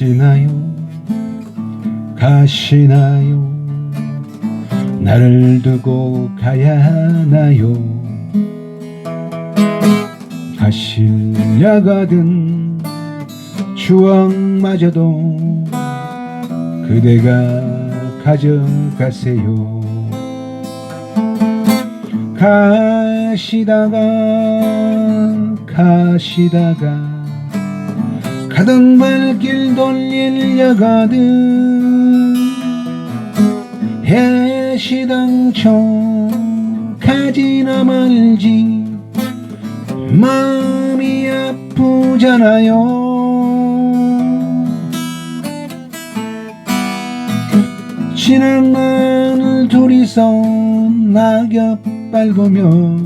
가시나요? 가시나요? 나를 두고 가야 하나요? 가실려거든 추억마저도 그대가 가져가세요. 가시다가 가시다가 가던 발길 돌리려거든 해시당초 가지나 말지 마음이 아프잖아요. 지난 마을 둘이서 낙엽 밟으며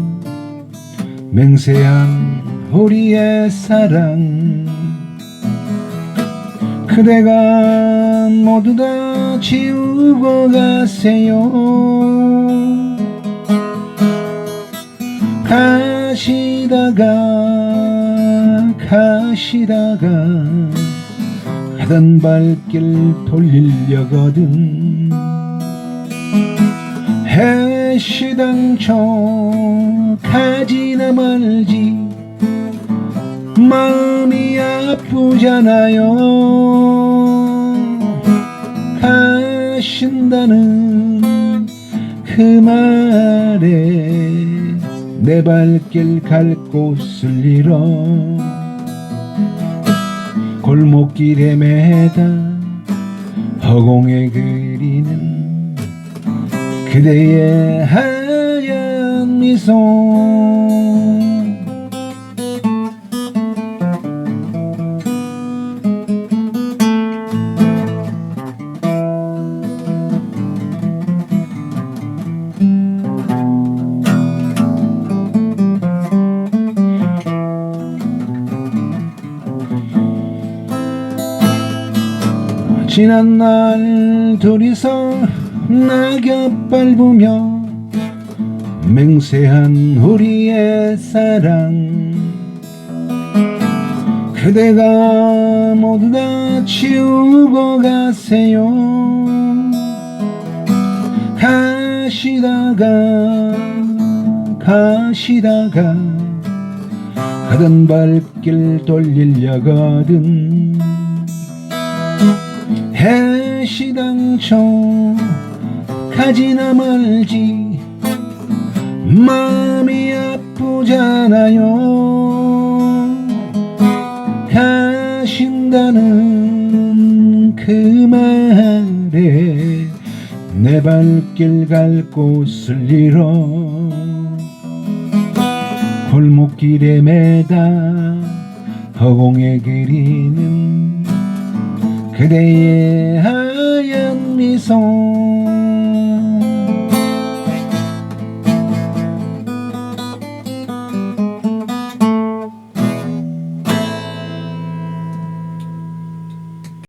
맹세한 우리의 사랑 그대가 모두 다 지우고 가세요. 가시다가 가시다가 가던 발길 돌리려거든. 해시당초 가지나 말지 마음이 아프잖아요. 가신다는 그 말에 내 발길 갈 곳을 잃어 골목길에 매다 허공에 그리는 그대의 하얀 미소 지난 날 둘이서 낙엽 밟으며 맹세한 우리의 사랑. 그대가 모두 다 치우고 가세요. 가시다가 가시다가 가던 발길 돌리려거든 해시당초 가지나 말지 마음이 아프잖아요. 가신다는 그 말에 내 발길 갈 곳을 잃어 골목길에 매다 허공에 그리는 그대의 하얀 미소